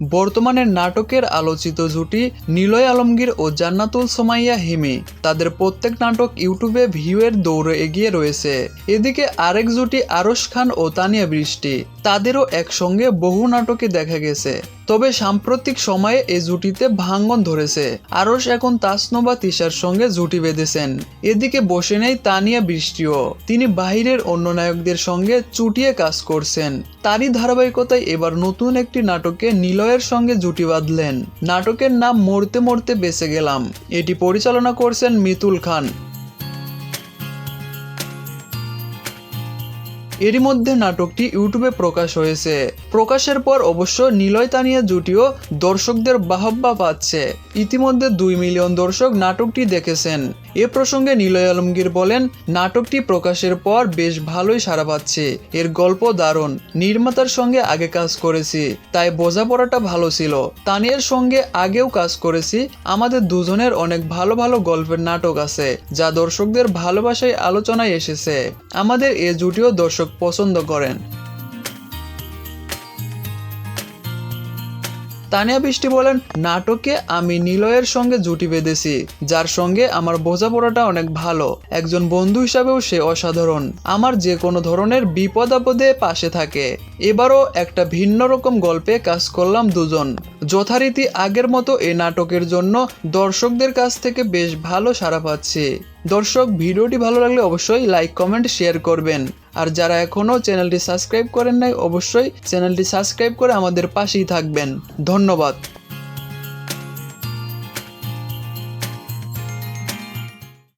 বর্তমানে নাটকের আলোচিত জুটি নিলয় আলমগীর ও জান্নাতুল সোমাইয়া হিমি। তাদের প্রত্যেক নাটক ইউটিউবে ভিউয়ের দৌড়ে এগিয়ে রয়েছে। এদিকে আরেক জুটি আরশ খান ও তানিয়া বৃষ্টি। তাদেরও একসঙ্গে বহু নাটকে দেখা গেছে। তবে সাম্প্রতিক সময়ে এই জুটিতে ভাঙ্গন ধরেছে। আরস এখন তাসনোবা তিশার সঙ্গে জুটি বেঁধেছেন। এদিকে বসে নেই তানিয়া বৃষ্টিও। তিনি বাহিরের অন্য নায়কদের সঙ্গে চুটিয়ে কাজ করছেন। তারই ধারাবাহিকতায় এবার নতুন একটি নাটকে নিলয়ের সঙ্গে জুটি বাঁধলেন। নাটকের নাম মরতে মরতে বেঁচে গেলাম। এটি পরিচালনা করছেন মিতুল খান। এরই মধ্যে নাটকটি ইউটিউবে প্রকাশ হয়েছে। প্রকাশের পর অবশ্য নিলয় তানিয়া জুটিও দর্শকদের বাহবা পাচ্ছে। ইতিমধ্যে দুই মিলিয়ন দর্শক নাটকটি দেখেছেন। এ প্রসঙ্গে নিলয় আলমগীর বলেন, নাটকটি প্রকাশের পর বেশ ভালোই সাড়া পাচ্ছে। এর গল্প দারুণ। নির্মাতার সঙ্গে আগে কাজ করেছি, তাই বোঝাপড়াটা ভালো ছিল। তানিয়ার সঙ্গে আগেও কাজ করেছি। আমাদের দুজনের অনেক ভালো ভালো গল্পের নাটক আছে, যা দর্শকদের ভালোবাসায় আলোচনায় এসেছে। আমাদের এ জুটিও দর্শক পছন্দ করেন। তানিয়া বৃষ্টি বলেন, নাটকে আমি নিলয়ের সঙ্গে জুটি বেঁধেছি, যার সঙ্গে আমার বোঝাপড়াটা অনেক ভালো। একজন বন্ধু হিসাবেও সে অসাধারণ। আমার যে কোনো ধরনের বিপদ আপদে পাশে থাকে। এবারও একটা ভিন্ন রকম গল্পে কাজ করলাম দুজন। যথারীতি আগের মতো এই নাটকের জন্য দর্শকদের কাছ থেকে বেশ ভালো সাড়া পাচ্ছি। দর্শক, ভিডিওটি ভালো লাগলে অবশ্যই লাইক কমেন্ট শেয়ার করবেন। আর যারা এখনও চ্যানেলটি সাবস্ক্রাইব করেন নাই, অবশ্যই চ্যানেলটি সাবস্ক্রাইব করে আমাদের পাশেই থাকবেন। ধন্যবাদ।